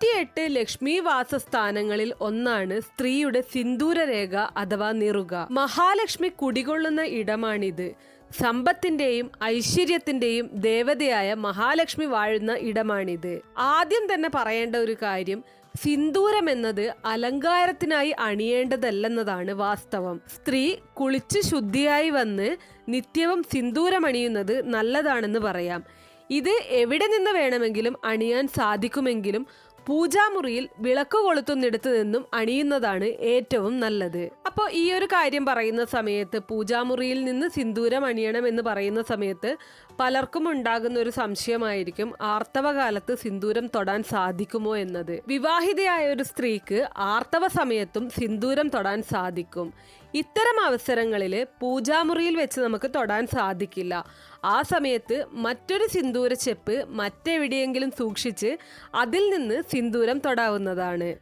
നൂറ്റിയെട്ട് ലക്ഷ്മി വാസസ്ഥാനങ്ങളിൽ ഒന്നാണ് സ്ത്രീയുടെ സിന്ദൂരരേഖ അഥവാ നിറുക. മഹാലക്ഷ്മി കുടികൊള്ളുന്ന ഇടമാണിത്. സമ്പത്തിന്റെയും ഐശ്വര്യത്തിന്റെയും ദേവതയായ മഹാലക്ഷ്മി വാഴുന്ന ഇടമാണിത്. ആദ്യം തന്നെ പറയേണ്ട ഒരു കാര്യം സിന്ദൂരം എന്നത് അലങ്കാരത്തിനായി അണിയേണ്ടതല്ലെന്നതാണ് വാസ്തവം. സ്ത്രീ കുളിച്ച് ശുദ്ധിയായി വന്ന് നിത്യവും സിന്ദൂരം അണിയുന്നത് നല്ലതാണെന്ന് പറയാം. ഇത് എവിടെ നിന്ന് വേണമെങ്കിലും അണിയാൻ സാധിക്കുമെങ്കിലും പൂജാമുറിയിൽ വിളക്ക് കൊളുത്തുന്നിടത്ത് നിന്നും അണിയുന്നതാണ് ഏറ്റവും നല്ലത്. അപ്പോൾ ഈ ഒരു കാര്യം പറയുന്ന സമയത്ത് പൂജാമുറിയിൽ നിന്ന് സിന്ദൂരം അണിയണം എന്ന് പറയുന്ന സമയത്ത് പലർക്കും ഉണ്ടാകുന്ന ഒരു സംശയമായിരിക്കും ആർത്തവകാലത്ത് സിന്ദൂരം തൊടാൻ സാധിക്കുമോ എന്നത്. വിവാഹിതയായ ഒരു സ്ത്രീക്ക് ആർത്തവ സമയത്തും സിന്ദൂരം തൊടാൻ സാധിക്കും. ഇത്തരം അവസരങ്ങളിൽ പൂജാമുറിയിൽ വെച്ച് നമുക്ക് തൊടാൻ സാധിക്കില്ല. ആ സമയത്ത് മറ്റൊരു സിന്ദൂര ചെപ്പ് മറ്റെവിടെയെങ്കിലും സൂക്ഷിച്ച് അതിൽ നിന്ന് സിന്ദൂരം തൊടാവുന്നതാണ്.